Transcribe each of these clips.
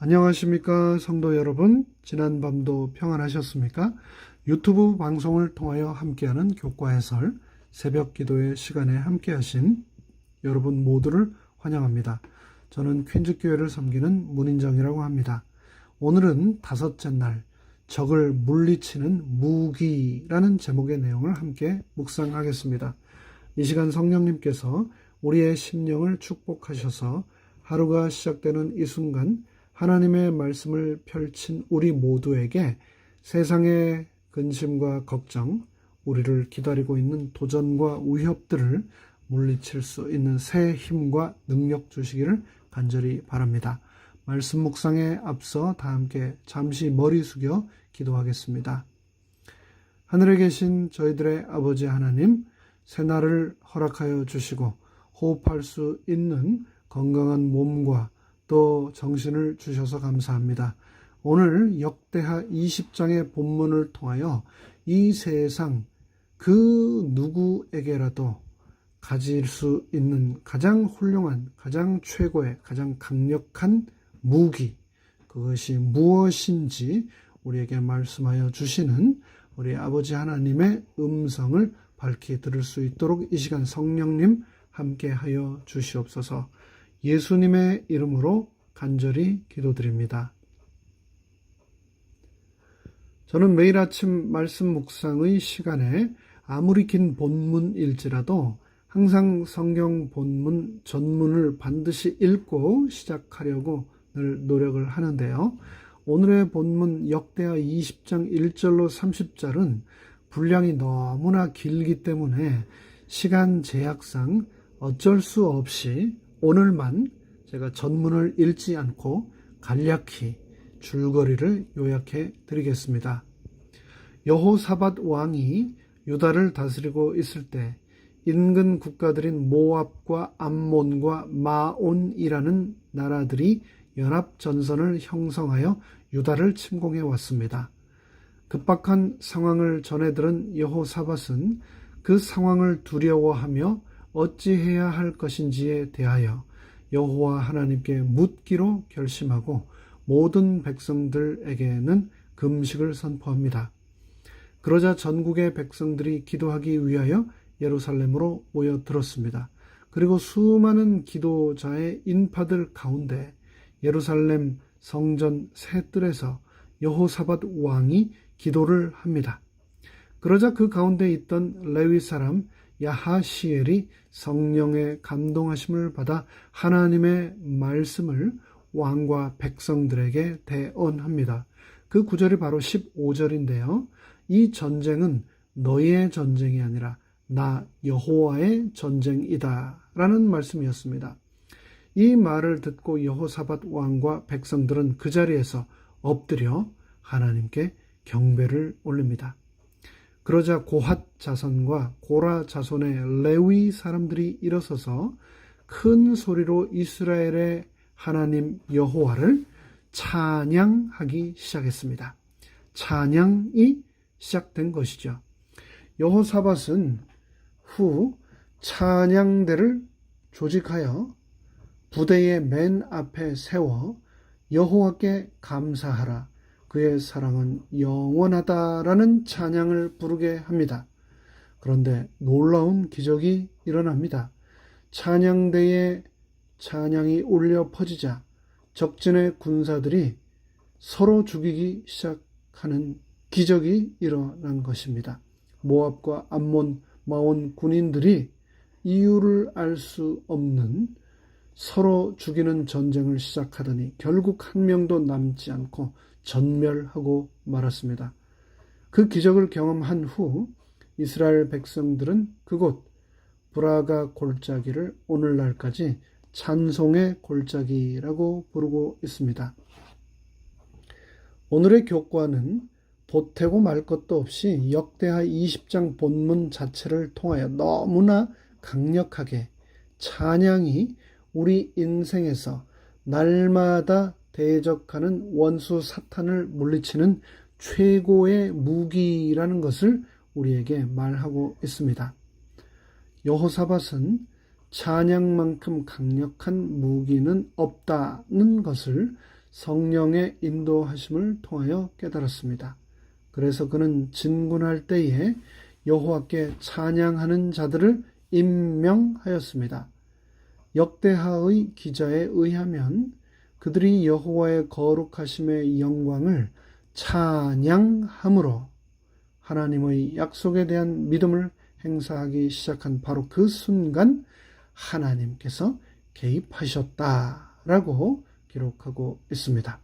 안녕하십니까 성도 여러분. 지난 밤도 평안하셨습니까? 유튜브 방송을 통하여 함께하는 교과 해설 새벽 기도의 시간에 함께하신 여러분 모두를 환영합니다. 저는 퀸즈 교회를 섬기는 문인정이라고 합니다. 오늘은 다섯째 날 적을 물리치는 무기라는 제목의 내용을 함께 묵상하겠습니다. 이 시간 성령님께서 우리의 심령을 축복하셔서 하루가 시작되는 이 순간 하나님의 말씀을 펼친 우리 모두에게 세상의 근심과 걱정, 우리를 기다리고 있는 도전과 위협들을 물리칠 수 있는 새 힘과 능력 주시기를 간절히 바랍니다. 말씀 묵상에 앞서 다 함께 잠시 머리 숙여 기도하겠습니다. 하늘에 계신 저희들의 아버지 하나님, 새날을 허락하여 주시고 호흡할 수 있는 건강한 몸과 또 정신을 주셔서 감사합니다. 오늘 역대하 20장의 본문을 통하여 이 세상 그 누구에게라도 가질 수 있는 가장 훌륭한, 가장 최고의, 가장 강력한 무기, 그것이 무엇인지 우리에게 말씀하여 주시는 우리 아버지 하나님의 음성을 밝히 들을 수 있도록 이 시간 성령님 함께 하여 주시옵소서 예수님의 이름으로 간절히 기도드립니다. 저는 매일 아침 말씀 묵상의 시간에 아무리 긴 본문일지라도 항상 성경 본문 전문을 반드시 읽고 시작하려고 늘 노력을 하는데요. 오늘의 본문 역대하 20장 1절로 30절은 분량이 너무나 길기 때문에 시간 제약상 어쩔 수 없이 오늘만 제가 전문을 읽지 않고 간략히 줄거리를 요약해 드리겠습니다. 여호사밧 왕이 유다를 다스리고 있을 때 인근 국가들인 모압과 암몬과 마온이라는 나라들이 연합 전선을 형성하여 유다를 침공해 왔습니다. 급박한 상황을 전해 들은 여호사밧은 그 상황을 두려워하며 어찌해야 할 것인지에 대하여 여호와 하나님께 묻기로 결심하고 모든 백성들에게는 금식을 선포합니다. 그러자 전국의 백성들이 기도하기 위하여 예루살렘으로 모여들었습니다. 그리고 수많은 기도자의 인파들 가운데 예루살렘 성전 새뜰에서 여호사밧 왕이 기도를 합니다. 그러자 그 가운데 있던 레위 사람 야하시엘이 성령의 감동하심을 받아 하나님의 말씀을 왕과 백성들에게 대언합니다. 그 구절이 바로 15절인데요. 이 전쟁은 너희의 전쟁이 아니라 나 여호와의 전쟁이다. 라는 말씀이었습니다. 이 말을 듣고 여호사밧 왕과 백성들은 그 자리에서 엎드려 하나님께 경배를 올립니다. 그러자 고핫 자손과 고라 자손의 레위 사람들이 일어서서 큰 소리로 이스라엘의 하나님 여호와를 찬양하기 시작했습니다. 찬양이 시작된 것이죠. 여호사밧은 후 찬양대를 조직하여 부대의 맨 앞에 세워 여호와께 감사하라 그의 사랑은 영원하다라는 찬양을 부르게 합니다. 그런데 놀라운 기적이 일어납니다. 찬양대에 찬양이 울려 퍼지자 적진의 군사들이 서로 죽이기 시작하는 기적이 일어난 것입니다. 모압과 암몬, 마온 군인들이 이유를 알 수 없는 서로 죽이는 전쟁을 시작하더니 결국 한 명도 남지 않고 전멸하고 말았습니다. 그 기적을 경험한 후 이스라엘 백성들은 그곳 브라가 골짜기를 오늘날까지 찬송의 골짜기라고 부르고 있습니다. 오늘의 교과는 보태고 말 것도 없이 역대하 20장 본문 자체를 통하여 너무나 강력하게 찬양이 우리 인생에서 날마다 대적하는 원수 사탄을 물리치는 최고의 무기라는 것을 우리에게 말하고 있습니다. 여호사밧은 찬양만큼 강력한 무기는 없다는 것을 성령의 인도하심을 통하여 깨달았습니다. 그래서 그는 진군할 때에 여호와께 찬양하는 자들을 임명하였습니다. 역대하의 기자에 의하면 그들이 여호와의 거룩하심의 영광을 찬양함으로 하나님의 약속에 대한 믿음을 행사하기 시작한 바로 그 순간 하나님께서 개입하셨다라고 기록하고 있습니다.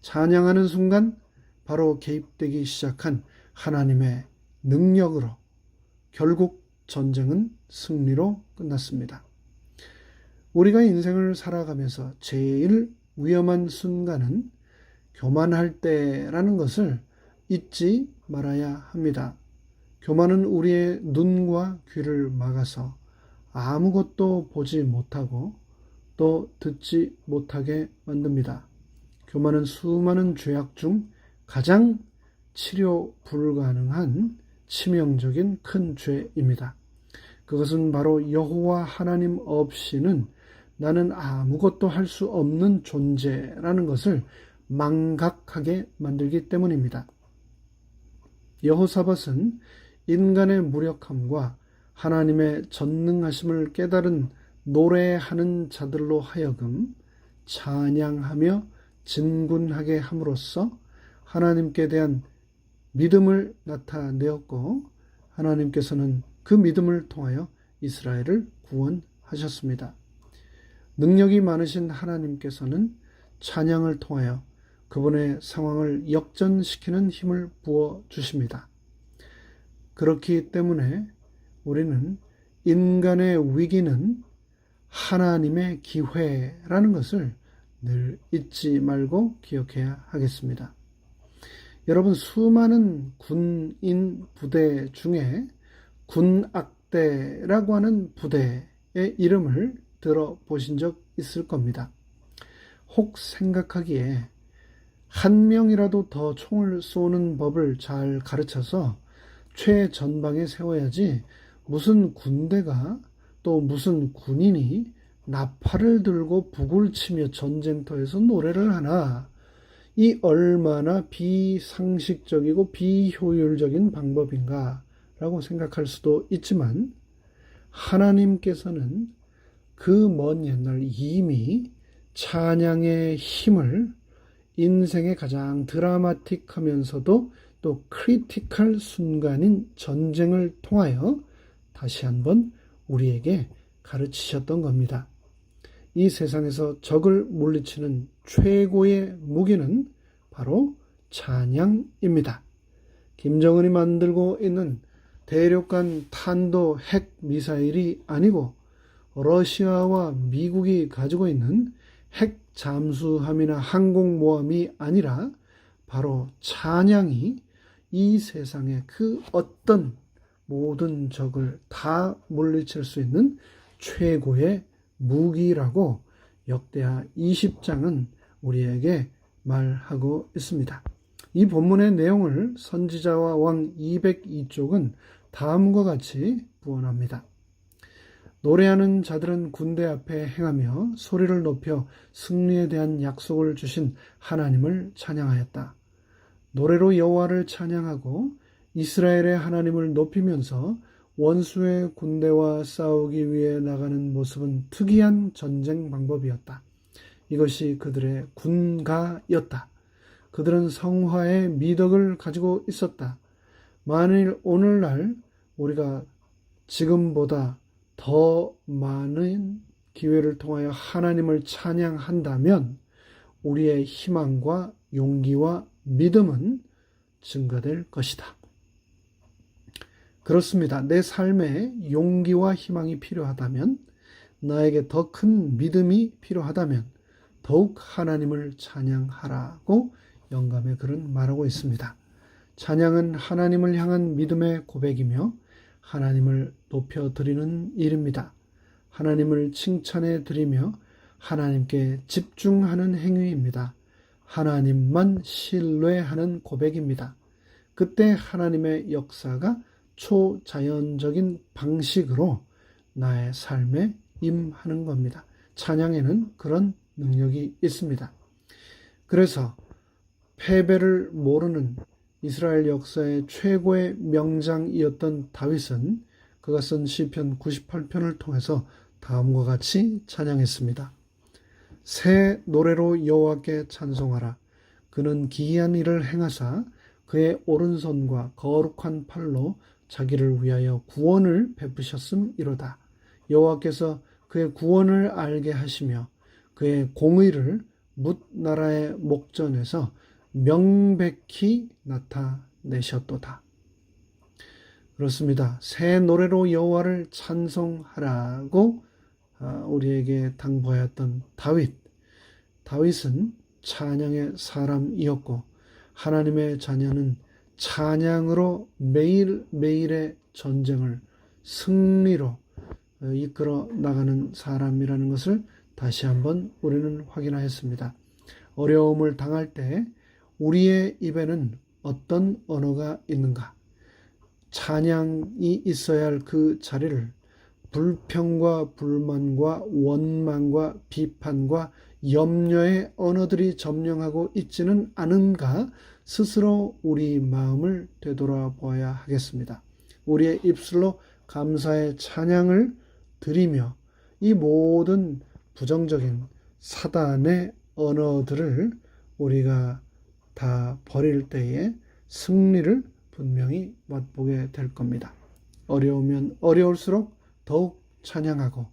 찬양하는 순간 바로 개입되기 시작한 하나님의 능력으로 결국 전쟁은 승리로 끝났습니다. 우리가 인생을 살아가면서 제일 위험한 순간은 교만할 때라는 것을 잊지 말아야 합니다. 교만은 우리의 눈과 귀를 막아서 아무것도 보지 못하고 또 듣지 못하게 만듭니다. 교만은 수많은 죄악 중 가장 치료 불가능한 치명적인 큰 죄입니다. 그것은 바로 여호와 하나님 없이는 나는 아무것도 할 수 없는 존재라는 것을 망각하게 만들기 때문입니다. 여호사밧은 인간의 무력함과 하나님의 전능하심을 깨달은 노래하는 자들로 하여금 찬양하며 진군하게 함으로써 하나님께 대한 믿음을 나타내었고 하나님께서는 그 믿음을 통하여 이스라엘을 구원하셨습니다. 능력이 많으신 하나님께서는 찬양을 통하여 그분의 상황을 역전시키는 힘을 부어 주십니다. 그렇기 때문에 우리는 인간의 위기는 하나님의 기회라는 것을 늘 잊지 말고 기억해야 하겠습니다. 여러분, 수많은 군인 부대 중에 군악대라고 하는 부대의 이름을 들어보신 적 있을 겁니다. 혹 생각하기에 한 명이라도 더 총을 쏘는 법을 잘 가르쳐서 최전방에 세워야지 무슨 군대가 또 무슨 군인이 나팔을 들고 북을 치며 전쟁터에서 노래를 하나 이 얼마나 비상식적이고 비효율적인 방법인가 라고 생각할 수도 있지만 하나님께서는 그 먼 옛날 이미 찬양의 힘을 인생의 가장 드라마틱하면서도 또 크리티컬 순간인 전쟁을 통하여 다시 한번 우리에게 가르치셨던 겁니다. 이 세상에서 적을 물리치는 최고의 무기는 바로 찬양입니다. 김정은이 만들고 있는 대륙간 탄도 핵 미사일이 아니고 러시아와 미국이 가지고 있는 핵 잠수함이나 항공모함이 아니라 바로 찬양이 이 세상의 그 어떤 모든 적을 다 물리칠 수 있는 최고의 무기라고 역대하 20장은 우리에게 말하고 있습니다. 이 본문의 내용을 선지자와 왕 202쪽은 다음과 같이 부언합니다. 노래하는 자들은 군대 앞에 행하며 소리를 높여 승리에 대한 약속을 주신 하나님을 찬양하였다. 노래로 여호와를 찬양하고 이스라엘의 하나님을 높이면서 원수의 군대와 싸우기 위해 나가는 모습은 특이한 전쟁 방법이었다. 이것이 그들의 군가였다. 그들은 성화의 미덕을 가지고 있었다. 만일 오늘날 우리가 지금보다 더 많은 기회를 통하여 하나님을 찬양한다면 우리의 희망과 용기와 믿음은 증가될 것이다. 그렇습니다. 내 삶에 용기와 희망이 필요하다면, 나에게 더 큰 믿음이 필요하다면, 더욱 하나님을 찬양하라고 영감의 글은 말하고 있습니다. 찬양은 하나님을 향한 믿음의 고백이며, 하나님을 높여 드리는 일입니다. 하나님을 칭찬해 드리며, 하나님께 집중하는 행위입니다. 하나님만 신뢰하는 고백입니다. 그때 하나님의 역사가 초자연적인 방식으로 나의 삶에 임하는 겁니다. 찬양에는 그런 능력이 있습니다. 그래서 패배를 모르는 이스라엘 역사의 최고의 명장이었던 다윗은 그가 쓴 시편 98편을 통해서 다음과 같이 찬양했습니다. 새 노래로 여호와께 찬송하라. 그는 기이한 일을 행하사 그의 오른손과 거룩한 팔로 자기를 위하여 구원을 베푸셨음이로다. 여호와께서 그의 구원을 알게 하시며 그의 공의를 뭇 나라의 목전에서 명백히 나타내셨도다. 그렇습니다. 새 노래로 여호와를 찬송하라고 아, 우리에게 당부하였던 다윗. 다윗은 찬양의 사람이었고 하나님의 자녀는 찬양으로 매일매일의 전쟁을 승리로 어, 이끌어 나가는 사람이라는 것을 다시 한번 우리는 확인하였습니다. 어려움을 당할 때 우리의 입에는 어떤 언어가 있는가? 찬양이 있어야 할 그 자리를 불평과 불만과 원망과 비판과 염려의 언어들이 점령하고 있지는 않은가 스스로 우리 마음을 되돌아보아야 하겠습니다. 우리의 입술로 감사의 찬양을 드리며 이 모든 부정적인 사단의 언어들을 우리가 다 버릴 때에 승리를 분명히 맛보게 될 겁니다. 어려우면 어려울수록 더욱 찬양하고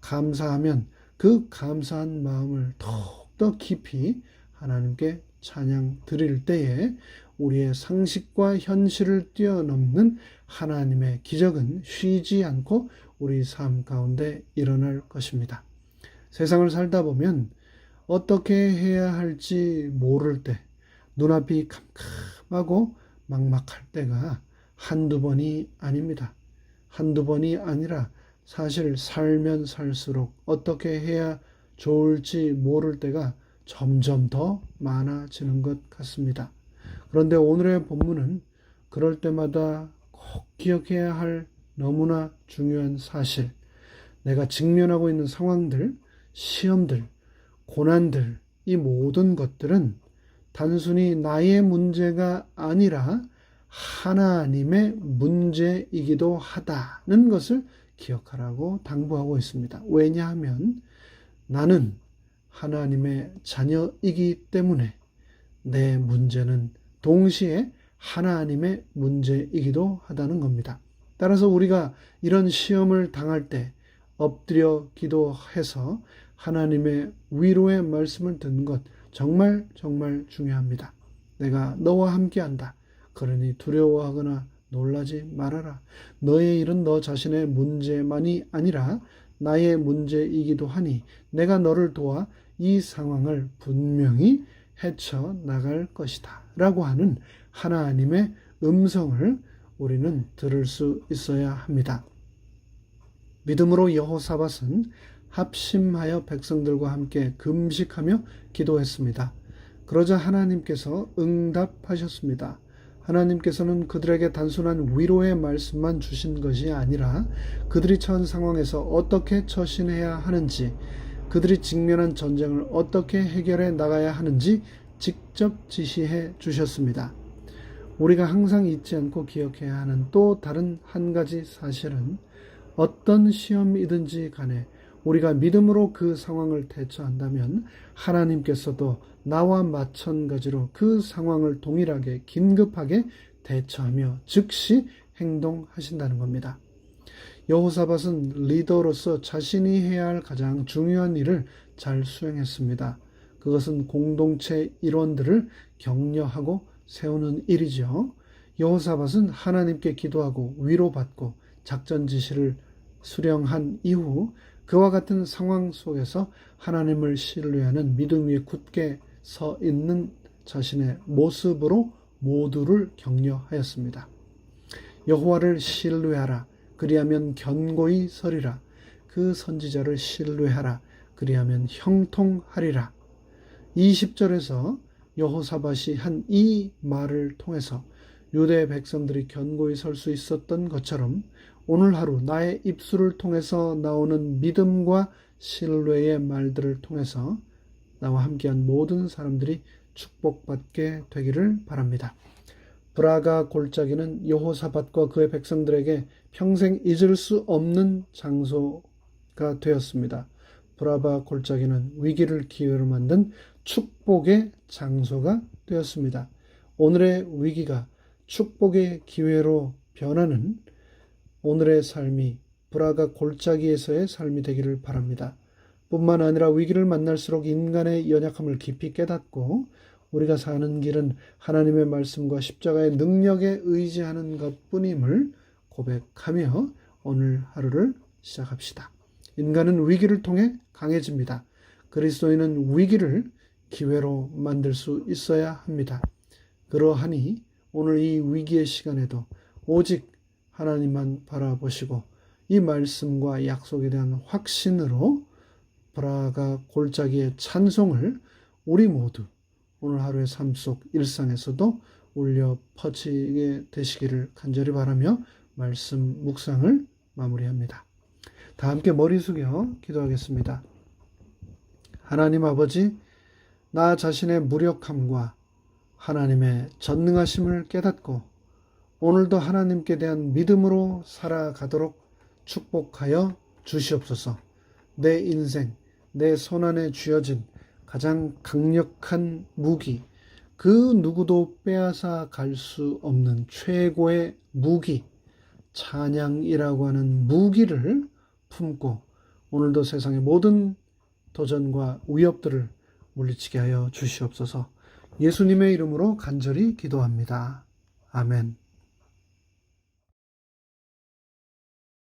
감사하면 그 감사한 마음을 더욱더 깊이 하나님께 찬양 드릴 때에 우리의 상식과 현실을 뛰어넘는 하나님의 기적은 쉬지 않고 우리 삶 가운데 일어날 것입니다. 세상을 살다 보면 어떻게 해야 할지 모를 때, 눈앞이 캄캄하고 막막할 때가 한두 번이 아닙니다. 한두 번이 아니라 사실 살면 살수록 어떻게 해야 좋을지 모를 때가 점점 더 많아지는 것 같습니다. 그런데 오늘의 본문은 그럴 때마다 꼭 기억해야 할 너무나 중요한 사실, 내가 직면하고 있는 상황들, 시험들, 고난들, 이 모든 것들은 단순히 나의 문제가 아니라 하나님의 문제이기도 하다는 것을 기억하라고 당부하고 있습니다. 왜냐하면 나는 하나님의 자녀이기 때문에 내 문제는 동시에 하나님의 문제이기도 하다는 겁니다. 따라서 우리가 이런 시험을 당할 때 엎드려 기도해서 하나님의 위로의 말씀을 듣는 것 정말 정말 중요합니다. 내가 너와 함께한다. 그러니 두려워하거나 놀라지 말아라. 너의 일은 너 자신의 문제만이 아니라 나의 문제이기도 하니 내가 너를 도와 이 상황을 분명히 헤쳐 나갈 것이다. 라고 하는 하나님의 음성을 우리는 들을 수 있어야 합니다. 믿음으로 여호사밧은 합심하여 백성들과 함께 금식하며 기도했습니다. 그러자 하나님께서 응답하셨습니다. 하나님께서는 그들에게 단순한 위로의 말씀만 주신 것이 아니라 그들이 처한 상황에서 어떻게 처신해야 하는지, 그들이 직면한 전쟁을 어떻게 해결해 나가야 하는지 직접 지시해 주셨습니다. 우리가 항상 잊지 않고 기억해야 하는 또 다른 한 가지 사실은 어떤 시험이든지 간에 우리가 믿음으로 그 상황을 대처한다면 하나님께서도 나와 마찬가지로 그 상황을 동일하게 긴급하게 대처하며 즉시 행동하신다는 겁니다. 여호사밧은 리더로서 자신이 해야 할 가장 중요한 일을 잘 수행했습니다. 그것은 공동체 일원들을 격려하고 세우는 일이죠. 여호사밧은 하나님께 기도하고 위로받고 작전 지시를 수령한 이후 그와 같은 상황 속에서 하나님을 신뢰하는 믿음 위에 굳게 서 있는 자신의 모습으로 모두를 격려하였습니다. 여호와를 신뢰하라. 그리하면 견고히 서리라. 그 선지자를 신뢰하라. 그리하면 형통하리라. 20절에서 여호사밧이 한 이 말을 통해서 유대 백성들이 견고히 설 수 있었던 것처럼 오늘 하루 나의 입술을 통해서 나오는 믿음과 신뢰의 말들을 통해서 나와 함께한 모든 사람들이 축복받게 되기를 바랍니다. 브라가 골짜기는 여호사밧과 그의 백성들에게 평생 잊을 수 없는 장소가 되었습니다. 브라바 골짜기는 위기를 기회로 만든 축복의 장소가 되었습니다. 오늘의 위기가 축복의 기회로 변하는 오늘의 삶이 브라가 골짜기에서의 삶이 되기를 바랍니다. 뿐만 아니라 위기를 만날수록 인간의 연약함을 깊이 깨닫고 우리가 사는 길은 하나님의 말씀과 십자가의 능력에 의지하는 것 뿐임을 고백하며 오늘 하루를 시작합시다. 인간은 위기를 통해 강해집니다. 그리스도인은 위기를 기회로 만들 수 있어야 합니다. 그러하니 오늘 이 위기의 시간에도 오직 하나님만 바라보시고 이 말씀과 약속에 대한 확신으로 브라가 골짜기의 찬송을 우리 모두 오늘 하루의 삶 속 일상에서도 울려 퍼지게 되시기를 간절히 바라며 말씀 묵상을 마무리합니다. 다 함께 머리 숙여 기도하겠습니다. 하나님 아버지, 나 자신의 무력함과 하나님의 전능하심을 깨닫고 오늘도 하나님께 대한 믿음으로 살아가도록 축복하여 주시옵소서. 내 인생, 내 손안에 쥐어진 가장 강력한 무기, 그 누구도 빼앗아 갈 수 없는 최고의 무기, 찬양이라고 하는 무기를 품고 오늘도 세상의 모든 도전과 위협들을 물리치게 하여 주시옵소서 예수님의 이름으로 간절히 기도합니다. 아멘.